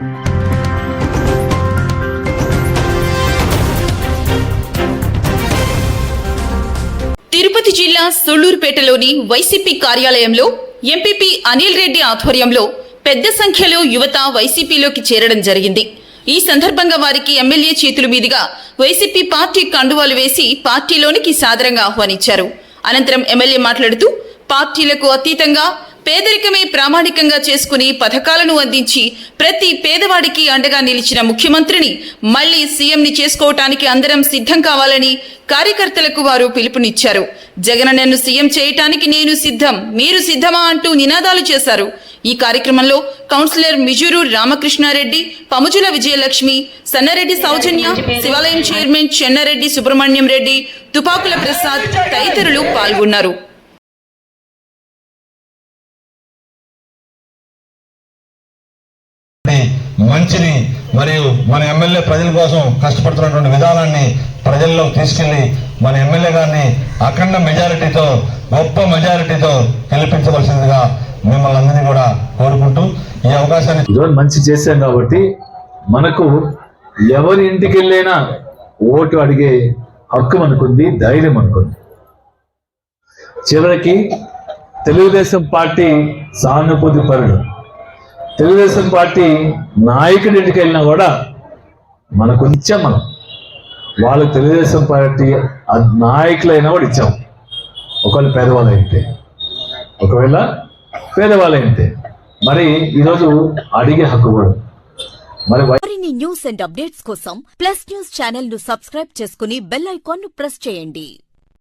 తిరుపతి జిల్లా సొళ్ళూరుపేటలోని వైసీపీ కార్యాలయంలో ఎంపీపీ అనిల్ రెడ్డి ఆధ్వర్యంలో పెద్ద సంఖ్యలో యువత వైసీపీలోకి చేరడం జరిగింది. ఈ సందర్భంగా వారికి ఎమ్మెల్యే చేతుల మీదుగా వైసీపీ పార్టీ కండువాలు వేసి పార్టీలోనికి సాదరంగా ఆహ్వానించారు. అనంతరం ఎమ్మెల్యే మాట్లాడుతూ పార్టీలకు అతీతంగా పేదరికమే ప్రామాణికంగా చేసుకుని పథకాలను అందించి ప్రతి పేదవాడికి అండగా నిలిచిన ముఖ్యమంత్రిని మళ్ళీ సీఎంని చేసుకోవటానికి అందరం సిద్ధం కావాలని కార్యకర్తలకు వారు పిలుపునిచ్చారు. జగనన్నను సీఎం చేయటానికి నేను సిద్ధం మీరు సిద్ధమా అంటూ నినాదాలు చేశారు. ఈ కార్యక్రమంలో కౌన్సిలర్ మిజూరు రామకృష్ణారెడ్డి పముజుల విజయలక్ష్మి సన్నారెడ్డి సౌజన్య శివాలయం చైర్మన్ చెన్నారెడ్డి సుబ్రహ్మణ్యం రెడ్డి తుపాకుల ప్రసాద్ తదితరులు పాల్గొన్నారు. మంచిని మరియు మన ఎమ్మెల్యే ప్రజల కోసం కష్టపడుతున్నటువంటి విధానాన్ని ప్రజల్లో తీసుకెళ్ళి మన ఎమ్మెల్యే గారిని అఖండ మెజారిటీతో గొప్ప మెజారిటీతో గెలిపించవలసిందిగా మిమ్మల్ని అందరినీ కూడా కోరుకుంటూ ఈ అవకాశాన్ని ఈరోజు మంచి చేశాం కాబట్టి మనకు ఎవరి ఇంటికి వెళ్ళైనా ఓటు అడిగే హక్కు అనుకుంది ధైర్యం అనుకుంది చివరికి తెలుగుదేశం పార్టీ సానుభూతి పరుడు. తెలుగుదేశం పార్టీ నాయకుడి ఇంటికి వెళ్ళినా కూడా మనకు ఇచ్చాం మనం. వాళ్ళు తెలుగుదేశం పార్టీ నాయకులైనా కూడా ఇచ్చాం. ఒకవేళ పేదవాళ్ళు అయితే ఒకవేళ పేదవాళ్ళు అయితే. మరి ఈరోజు అడిగే హక్కు కూడా. మరి మరిన్ని న్యూస్ అండ్ అప్డేట్స్ కోసం ప్లస్ న్యూస్ ఛానల్ను సబ్స్క్రైబ్ చేసుకుని బెల్ ఐకాన్ను ప్రెస్ చేయండి.